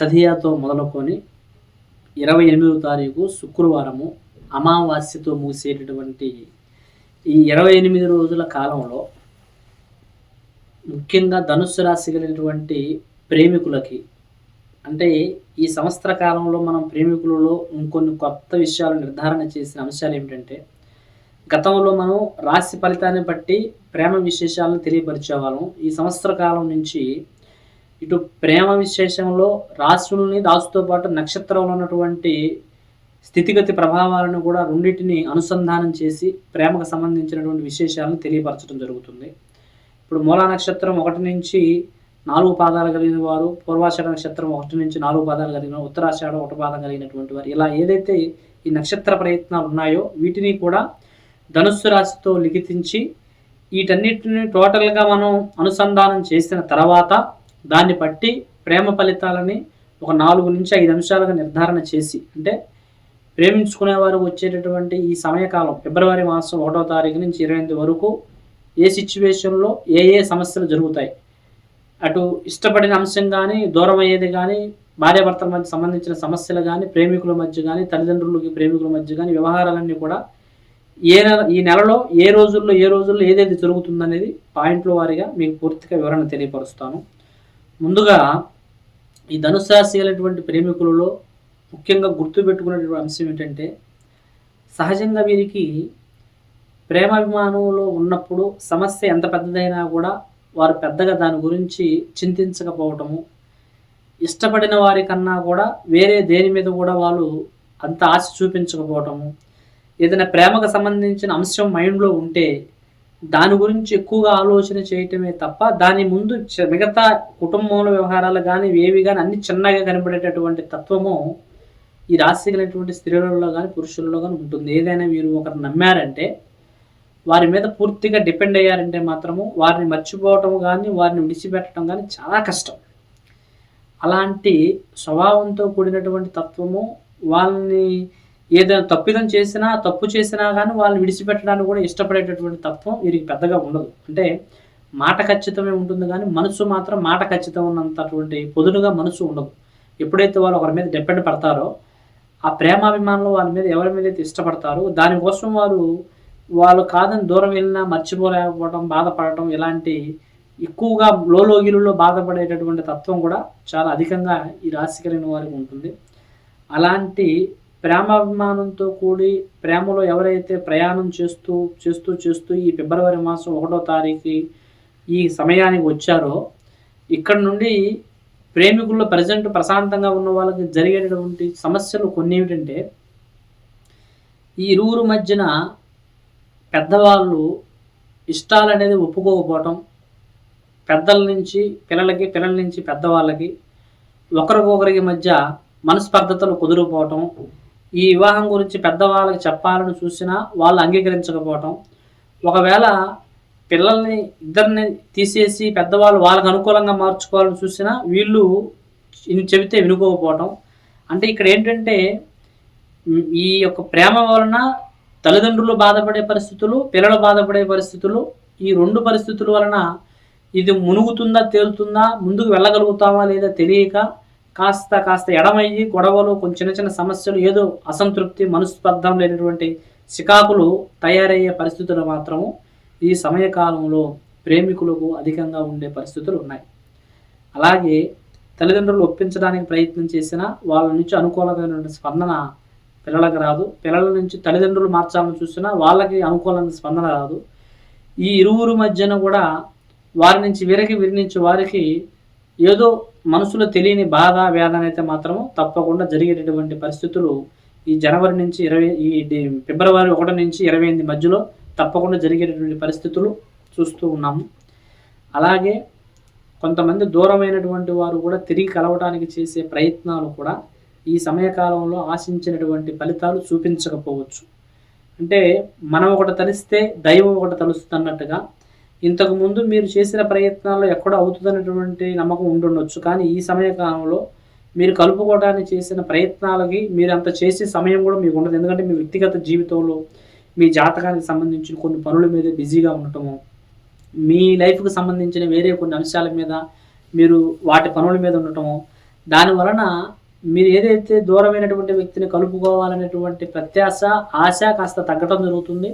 తదియాతో మొదలుకొని ఇరవై ఎనిమిదో తారీఖు శుక్రవారము అమావాస్యతో ముగిసేటటువంటి ఈ ఇరవై ఎనిమిది రోజుల కాలంలో ముఖ్యంగా ధనుస్సు రాశి కలిగినటువంటి ప్రేమికులకి అంటే ఈ సంవత్సర కాలంలో మనం ప్రేమికులలో ఇంకొన్ని కొత్త విషయాలు నిర్ధారణ చేసిన అంశాలు ఏమిటంటే గతంలో మనం రాశి ఫలితాన్ని బట్టి ప్రేమ విశేషాలను తెలియపరిచేవాళ్ళం. ఈ సంవత్సర కాలం నుంచి ఇటు ప్రేమ విశేషంలో రాశుల్ని రాసుతో పాటు నక్షత్రంలో ఉన్నటువంటి స్థితిగతి ప్రభావాలను కూడా రెండింటిని అనుసంధానం చేసి ప్రేమకు సంబంధించినటువంటి విశేషాలను తెలియపరచడం జరుగుతుంది. ఇప్పుడు మూలా నక్షత్రం ఒకటి నుంచి నాలుగు పాదాలు కలిగిన వారు పూర్వాషాఢ నక్షత్రం ఒకటి నుంచి నాలుగు పాదాలు కలిగిన వారు, ఉత్తరాషాఢ ఒకటి పాదం కలిగినటువంటి వారు. ఇలా ఏదైతే ఈ నక్షత్ర ప్రయత్నాలు ఉన్నాయో వీటిని కూడా ధనుస్సు రాశితో లిఖితించి వీటన్నిటిని టోటల్గా మనం అనుసంధానం చేసిన తర్వాత దాన్ని బట్టి ప్రేమ ఫలితాలని ఒక నాలుగు నుంచి ఐదు అంశాలుగా నిర్ధారణ చేసి అంటే ప్రేమించుకునేవారు వచ్చేటటువంటి ఈ సమయకాలం ఫిబ్రవరి మాసం ఒకటో తారీఖు నుంచి ఇరవై ఎనిమిది వరకు ఏ సిచ్యువేషన్లో ఏ ఏ సమస్యలు జరుగుతాయి? అటు ఇష్టపడిన అంశం కానీ దూరం అయ్యేది కానీ భార్యాభర్తల మధ్య సంబంధించిన సమస్యలు కానీ ప్రేమికుల మధ్య కానీ తల్లిదండ్రులకి ప్రేమికుల మధ్య కానీ వ్యవహారాలన్నీ కూడా ఏ నెల ఈ నెలలో ఏ రోజుల్లో ఏ రోజుల్లో ఏదేది జరుగుతుందనేది పాయింట్ల వారీగా మీకు పూర్తిగా వివరణ తెలియపరుస్తాను. ముందుగా ఈ ధనుసు రాశి అయినటువంటి ప్రేమికులలో ముఖ్యంగా గుర్తుపెట్టుకునేటువంటి అంశం ఏంటంటే సహజంగా వీరికి ప్రేమాభిమానంలో ఉన్నప్పుడు సమస్య ఎంత పెద్దదైనా కూడా వారు పెద్దగా దాని గురించి చింతించకపోవటము ఇష్టపడిన వారి కన్నా కూడా వేరే దేని మీద కూడా వాళ్ళు అంత ఆశ చూపించకపోవటము ఏదైనా ప్రేమకు సంబంధించిన అంశం మైండ్లో ఉంటే దాని గురించి ఎక్కువగా ఆలోచన చేయటమే తప్ప దాని ముందు మిగతా కుటుంబంలో వ్యవహారాలు కానీ ఏవి కానీ అన్ని చిన్నగా కనబడేటటువంటి తత్వము ఈ రాశి కలిగినటువంటి స్త్రీలలో కానీ పురుషులలో కానీ ఉంటుంది. ఏదైనా వీరు ఒకరు నమ్మారంటే వారి మీద పూర్తిగా డిపెండ్ అయ్యారంటే మాత్రము వారిని మర్చిపోవటం కానీ వారిని విడిచిపెట్టడం కానీ చాలా కష్టం. అలాంటి స్వభావంతో కూడినటువంటి తత్వము వాళ్ళని ఏదైనా తప్పిదం చేసినా తప్పు చేసినా కానీ వాళ్ళని విడిచిపెట్టడానికి కూడా ఇష్టపడేటటువంటి తత్వం వీరికి పెద్దగా ఉండదు. అంటే మాట ఖచ్చితమే ఉంటుంది కానీ మనసు మాత్రం మాట ఖచ్చితం ఉన్నంతటువంటి పొదునుగా మనసు ఉండదు. ఎప్పుడైతే వాళ్ళు ఒకరి మీద డిపెండ్ పడతారో ఆ ప్రేమాభిమానులు వాళ్ళ మీద ఎవరి మీద అయితే ఇష్టపడతారో దానికోసం వారు వాళ్ళు కాదని దూరం వెళ్ళినా మర్చిపోలేకపోవడం బాధపడటం ఇలాంటి ఎక్కువగా లోలోగిలులో బాధపడేటటువంటి తత్వం కూడా చాలా అధికంగా ఈ రాశి కలిగిన వారికి ఉంటుంది. అలాంటి ప్రేమాభిమానంతో కూడి ప్రేమలో ఎవరైతే ప్రయాణం చేస్తూ చేస్తూ చేస్తూ ఈ ఫిబ్రవరి మాసం ఒకటో తారీఖు ఈ సమయానికి వచ్చారో ఇక్కడ నుండి ప్రేమికుల్లో ప్రజెంట్ ప్రశాంతంగా ఉన్న వాళ్ళకి జరిగేటటువంటి సమస్యలు కొన్ని ఏమిటంటే ఈ ఇరువురు మధ్యన పెద్దవాళ్ళు ఇష్టాలు అనేది ఒప్పుకోకపోవటం పెద్దల నుంచి పిల్లలకి పిల్లల నుంచి పెద్దవాళ్ళకి ఒకరికొకరికి మధ్య మనస్పర్ధతలు కుదురుపోవటం ఈ వివాహం గురించి పెద్దవాళ్ళకి చెప్పాలని చూసినా వాళ్ళు అంగీకరించకపోవటం. ఒకవేళ పిల్లల్ని ఇద్దరిని తీసేసి పెద్దవాళ్ళు వాళ్ళకు అనుకూలంగా మార్చుకోవాలని చూసినా వీళ్ళు చెబితే వినుకోకపోవటం. అంటే ఇక్కడ ఏంటంటే ఈ యొక్క ప్రేమ వలన తల్లిదండ్రులు బాధపడే పరిస్థితులు పిల్లలు బాధపడే పరిస్థితులు ఈ రెండు పరిస్థితుల వలన ఇది మునుగుతుందా తేలుతుందా ముందుకు వెళ్ళగలుగుతామా లేదా తెలియక కాస్త కాస్త ఎడమయ్యి గొడవలు కొన్ని చిన్న చిన్న సమస్యలు ఏదో అసంతృప్తి మనస్పర్ధం లేనటువంటి చికాకులు తయారయ్యే పరిస్థితులు మాత్రము ఈ సమయకాలంలో ప్రేమికులకు అధికంగా ఉండే పరిస్థితులు ఉన్నాయి. అలాగే తల్లిదండ్రులు ఒప్పించడానికి ప్రయత్నం చేసినా వాళ్ళ నుంచి అనుకూలమైన స్పందన పిల్లలకు రాదు. పిల్లల నుంచి తల్లిదండ్రులు మార్చాలని చూసినా వాళ్ళకి అనుకూలమైన స్పందన రాదు. ఈ ఇరువురు మధ్యన కూడా వారి నుంచి వీరికి వీరి నుంచి వారికి ఏదో మనసులో తెలియని బాధ వేదన అయితే మాత్రం తప్పకుండా జరిగేటటువంటి పరిస్థితులు ఈ జనవరి నుంచి ఇరవై ఈ ఫిబ్రవరి ఒకటి నుంచి ఇరవై ఎనిమిది మధ్యలో తప్పకుండా జరిగేటటువంటి పరిస్థితులు చూస్తూ ఉన్నాము. అలాగే కొంతమంది దూరమైనటువంటి వారు కూడా తిరిగి కలవడానికి చేసే ప్రయత్నాలు కూడా ఈ సమయకాలంలో ఆశించినటువంటి ఫలితాలు చూపించకపోవచ్చు. అంటే మనం ఒకటి తలిస్తే దైవం ఒకటి తలుస్తున్నట్టుగా ఇంతకుముందు మీరు చేసిన ప్రయత్నాల్లో ఎక్కడ అవుతుందనేటువంటి నమ్మకం ఉండుండొచ్చు. కానీ ఈ సమయకాలంలో మీరు కలుపుకోవడానికి చేసిన ప్రయత్నాలకి మీరు అంత చేసే సమయం కూడా మీకు ఉండదు. ఎందుకంటే మీ వ్యక్తిగత జీవితంలో మీ జాతకానికి సంబంధించిన కొన్ని పనుల మీద బిజీగా ఉండటము మీ లైఫ్కి సంబంధించిన వేరే కొన్ని అంశాల మీద మీరు వాటి పనుల మీద ఉండటము దాని వలన మీరు ఏదైతే దూరమైనటువంటి వ్యక్తిని కలుపుకోవాలనేటువంటి ప్రత్యాశ ఆశ కాస్త తగ్గటం జరుగుతుంది.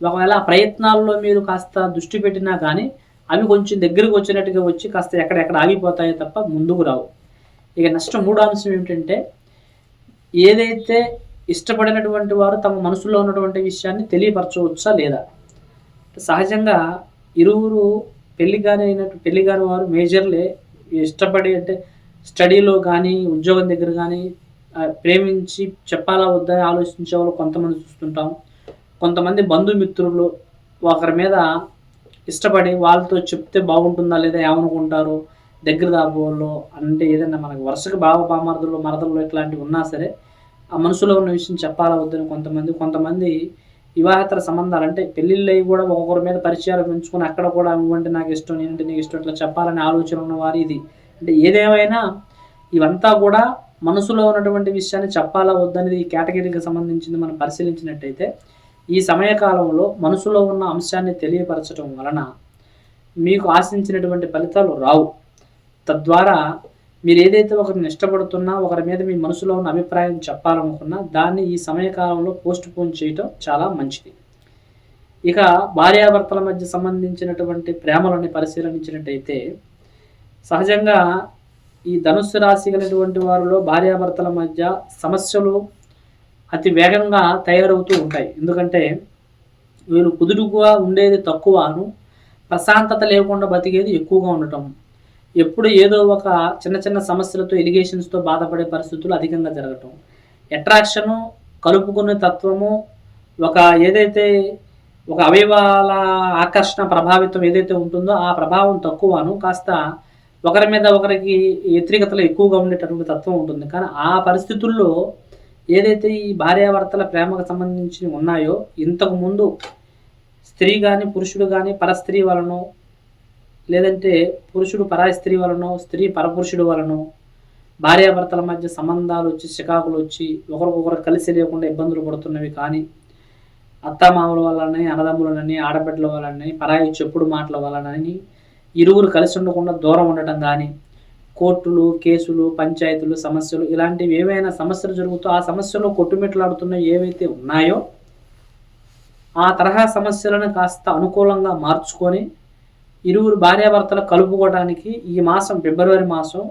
ఒకవేళ ప్రయత్నాల్లో మీరు కాస్త దృష్టి పెట్టినా కానీ అవి కొంచెం దగ్గరకు వచ్చినట్టుగా వచ్చి కాస్త ఎక్కడెక్కడ ఆగిపోతాయో తప్ప ముందుకు రావు. ఇక నెక్స్ట్ మూడో అంశం ఏమిటంటే ఏదైతే ఇష్టపడినటువంటి వారు తమ మనసులో ఉన్నటువంటి విషయాన్ని తెలియపరచవచ్చా లేదా? సహజంగా ఇరువురు పెళ్ళిగాని అయినట్టు పెళ్ళిగాని వారు మేజర్లే ఇష్టపడి అంటే స్టడీలో కానీ ఉద్యోగం దగ్గర కానీ ప్రేమించి చెప్పాలా వద్దా ఆలోచించే వాళ్ళు కొంతమంది చూస్తుంటాం. కొంతమంది బంధుమిత్రులు ఒకరి మీద ఇష్టపడి వాళ్ళతో చెప్తే బాగుంటుందా లేదా ఏమనుకుంటారు? దగ్గర దాబోళ్ళు అంటే ఏదైనా మనకు వరుసగా బావ బామర్దులు మరదలు ఇట్లాంటివి ఉన్నా సరే ఆ మనసులో ఉన్న విషయం చెప్పాలా వద్దని కొంతమంది కొంతమంది వివాహేతర సంబంధాలు అంటే పెళ్ళిళ్ళు అయ్యి కూడా ఒక్కొక్కరి మీద పరిచయాలు పెంచుకొని అక్కడ కూడా ఇవ్వండి నాకు ఇష్టం ఏంటి నీకు ఇష్టం ఇట్లా చెప్పాలని ఆలోచన ఉన్నవారు ఇది. అంటే ఏదేమైనా ఇవంతా కూడా మనసులో ఉన్నటువంటి విషయాన్ని చెప్పాలా వద్దనేది ఈ కేటగిరీకి సంబంధించింది మనం పరిశీలించినట్టయితే ఈ సమయకాలంలో మనసులో ఉన్న అంశాన్ని తెలియపరచడం వలన మీకు ఆశించినటువంటి ఫలితాలు రావు. తద్వారా మీరు ఏదైతే ఒకరిని ఇష్టపడుతున్నా ఒకరి మీద మీ మనసులో ఉన్న అభిప్రాయం చెప్పాలనుకున్నా దాన్ని ఈ సమయకాలంలో పోస్ట్ పోన్ చేయటం చాలా మంచిది. ఇక భార్యాభర్తల మధ్య సంబంధించినటువంటి ప్రేమలని పరిశీలించినట్టయితే సహజంగా ఈ ధనుస్సు రాశి కలిగినటువంటి వారిలో భార్యాభర్తల మధ్య సమస్యలు అతి వేగంగా తయారవుతూ ఉంటాయి. ఎందుకంటే వీళ్ళు కుదురుగా ఉండేది తక్కువను ప్రశాంతత లేకుండా బతికేది ఎక్కువగా ఉండటం. ఎప్పుడు ఏదో ఒక చిన్న చిన్న సమస్యలతో ఎలిగేషన్స్తో బాధపడే పరిస్థితులు అధికంగా జరగటం. అట్రాక్షను కలుపుకునే తత్వము ఒక ఏదైతే ఒక అవయవాల ఆకర్షణ ప్రభావితం ఏదైతే ఉంటుందో ఆ ప్రభావం తక్కువను కాస్త ఒకరి మీద ఒకరికి వ్యతిరేకతలు ఎక్కువగా ఉండేటటువంటి తత్వం ఉంటుంది. కానీ ఆ పరిస్థితుల్లో ఏదైతే ఈ భార్యాభర్తల ప్రేమకు సంబంధించి ఉన్నాయో ఇంతకు ముందు స్త్రీ కానీ పురుషుడు కానీ పరస్త్రీ వలనో లేదంటే పురుషుడు పరాయి స్త్రీ వలనో స్త్రీ పరపురుషుడు వలనో భార్యాభర్తల మధ్య సంబంధాలు వచ్చి చికాకులు వచ్చి ఒకరికొకరు కలిసి లేకుండా ఇబ్బందులు పడుతున్నవి కానీ అత్తమామల వలనని అన్నదమ్ములనని ఆడబిడ్డల వలనని పరాయి చెప్పుడు మాటల వలనని ఇరువురు కలిసి ఉండకుండా దూరం ఉండటం కానీ కోర్టులు కేసులు పంచాయతీలు సమస్యలు ఇలాంటివి ఏవైనా సమస్యలు జరుగుతూ ఆ సమస్యలో కొట్టుమిట్లాడుతున్న ఏవైతే ఉన్నాయో ఆ తరహా సమస్యలను కాస్త అనుకూలంగా మార్చుకొని ఇరువురు భార్యాభర్తలు కలుపుకోవడానికి ఈ మాసం ఫిబ్రవరి మాసం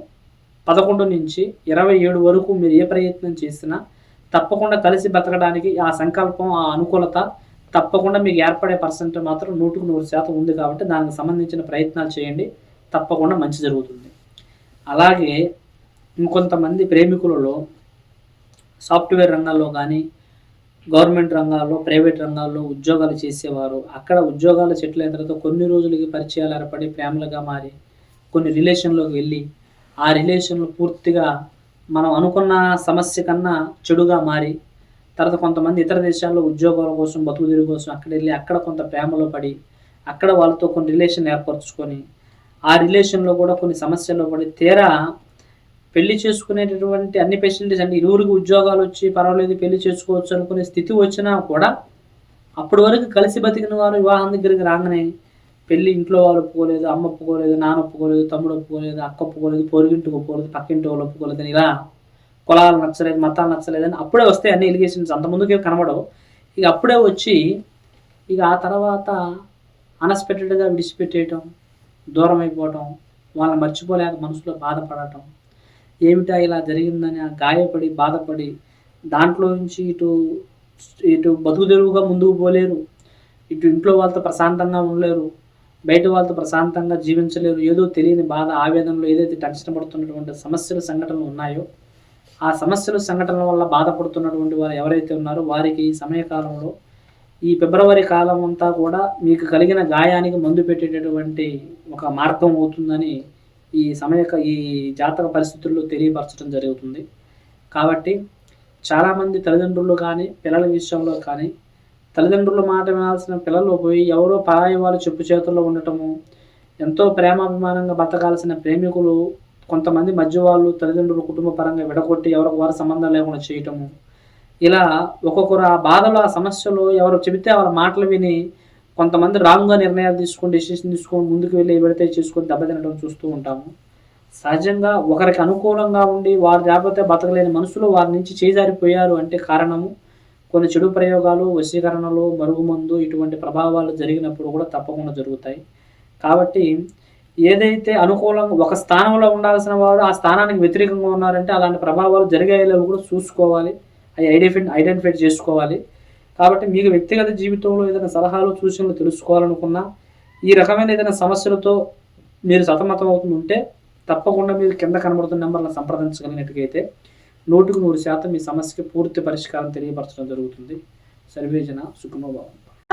పదకొండు నుంచి ఇరవై ఏడు వరకు మీరు ఏ ప్రయత్నం చేసినా తప్పకుండా కలిసి బతకడానికి ఆ సంకల్పం ఆ అనుకూలత తప్పకుండా మీకు ఏర్పడే పర్సెంట్ మాత్రం నూటికి నూరు శాతం ఉంది కాబట్టి దానికి సంబంధించిన ప్రయత్నాలు చేయండి. తప్పకుండా మంచి జరుగుతుంది. అలాగే ఇంకొంతమంది ప్రేమికులలో సాఫ్ట్వేర్ రంగాల్లో కానీ గవర్నమెంట్ రంగాల్లో ప్రైవేట్ రంగాల్లో ఉద్యోగాలు చేసేవారు. అక్కడ ఉద్యోగాలు సెటిల్ అయిన తర్వాత కొన్ని రోజులకి పరిచయాలు ఏర్పడి ప్రేమలుగా మారి కొన్ని రిలేషన్లోకి వెళ్ళి ఆ రిలేషన్లు పూర్తిగా మనం అనుకున్న సమస్య కన్నా చెడుగా మారి తర్వాత కొంతమంది ఇతర దేశాల్లో ఉద్యోగాల కోసం బతుకు కోసం అక్కడ వెళ్ళి అక్కడ కొంత ప్రేమలో పడి అక్కడ వాళ్ళతో కొన్ని రిలేషన్ ఏర్పరచుకొని ఆ రిలేషన్లో కూడా కొన్ని సమస్యల్లో పడి తీరా పెళ్ళి చేసుకునేటటువంటి అన్ని ఫెసిలిటీస్ అంటే ఇరువురికి ఉద్యోగాలు వచ్చి పర్వాలేదు పెళ్ళి చేసుకోవచ్చు అనుకునే స్థితి వచ్చినా కూడా అప్పటి వరకు కలిసి బతికిన వారు వివాహం దగ్గరికి రాగానే పెళ్ళి ఇంట్లో వాళ్ళు ఒప్పుకోలేదు అమ్మ ఒప్పుకోలేదు నాన్న ఒప్పుకోలేదు తమ్ముడు ఒప్పుకోలేదు అక్క ఒప్పుకోలేదు పొరుగింటికి ఒప్పుకోలేదు పక్కింటి వాళ్ళు ఒప్పుకోలేదు అని ఇలా కులాలు నచ్చలేదు మతాలు నచ్చలేదు అని అప్పుడే వస్తాయి అన్ని ఎలిగేషన్స్ అంత ముందుకే కనబడవు. ఇక అప్పుడే వచ్చి ఇక ఆ తర్వాత అనస్పెక్టెడ్గా విడిచిపెట్టేయటం దూరం అయిపోవటం వాళ్ళని మర్చిపోలేక మనసులో బాధపడటం. ఏమిటా ఇలా జరిగిందని ఆ గాయపడి బాధపడి దాంట్లో నుంచి ఇటు ఇటు బతుకు తెరువుగా ముందుకు పోలేరు. ఇటు ఇంట్లో వాళ్ళతో ప్రశాంతంగా ఉండలేరు. బయట వాళ్ళతో ప్రశాంతంగా జీవించలేరు. ఏదో తెలియని బాధ ఆవేదనలో ఏదైతే టెన్షన్ పడుతున్నటువంటి సమస్యలు సంఘటనలు ఉన్నాయో ఆ సమస్యలు సంఘటనల వల్ల బాధపడుతున్నటువంటి వారు ఎవరైతే ఉన్నారో వారికి ఈ సమయకాలంలో ఈ ఫిబ్రవరి కాలం అంతా కూడా మీకు కలిగిన గాయానికి మందు పెట్టేటటువంటి ఒక మార్గం అవుతుందని ఈ సమయ ఈ జాతక పరిస్థితుల్లో తెలియపరచడం జరుగుతుంది. కాబట్టి చాలామంది తల్లిదండ్రులు కానీ పిల్లల విషయంలో కానీ తల్లిదండ్రుల మాట వినాల్సిన పిల్లలు పోయి ఎవరో పరాయి వాళ్ళు చెప్పు చేతుల్లో ఉండటము ఎంతో ప్రేమాభిమానంగా బతకాల్సిన ప్రేమికులు కొంతమంది మధ్య వాళ్ళు తల్లిదండ్రులు కుటుంబ పరంగా విడగొట్టి ఎవరికి వారి సంబంధం లేకుండా చేయటము ఇలా ఒక్కొక్కరు ఆ బాధలు ఆ సమస్యలు ఎవరు చెబితే వాళ్ళ మాటలు విని కొంతమంది రాంగ్గా నిర్ణయాలు తీసుకొని డెసిషన్ తీసుకొని ముందుకు వెళ్ళి పెడితే చేసుకొని దెబ్బతినడం చూస్తూ ఉంటాము. సహజంగా ఒకరికి అనుకూలంగా ఉండి వారు లేకపోతే బతకలేని మనుషులు వారి నుంచి చేజారిపోయారు అంటే కారణము కొన్ని చెడు ప్రయోగాలు వశీకరణలు మరుగుమందు ఇటువంటి ప్రభావాలు జరిగినప్పుడు కూడా తప్పకుండా జరుగుతాయి. కాబట్టి ఏదైతే అనుకూలంగా ఒక స్థానంలో ఉండాల్సిన వారు ఆ స్థానానికి వ్యతిరేకంగా ఉన్నారంటే అలాంటి ప్రభావాలు జరిగేలాగా కూడా చూసుకోవాలి. అవి ఐడెంటిఫై ఐడెంటిఫై చేసుకోవాలి. కాబట్టి మీకు వ్యక్తిగత జీవితంలో ఏదైనా సలహాలు సూచనలు తెలుసుకోవాలనుకున్నా ఈ రకమైన ఏదైనా సమస్యలతో మీరు సతమతం అవుతుంటే తప్పకుండా మీరు కింద కనబడుతున్న నెంబర్లను సంప్రదించగలిగినట్టుగైతే నూటికి నూరు శాతం మీ సమస్యకి పూర్తి పరిష్కారం తెలియపరచడం జరుగుతుంది. సర్వేజన సుఖమోభావం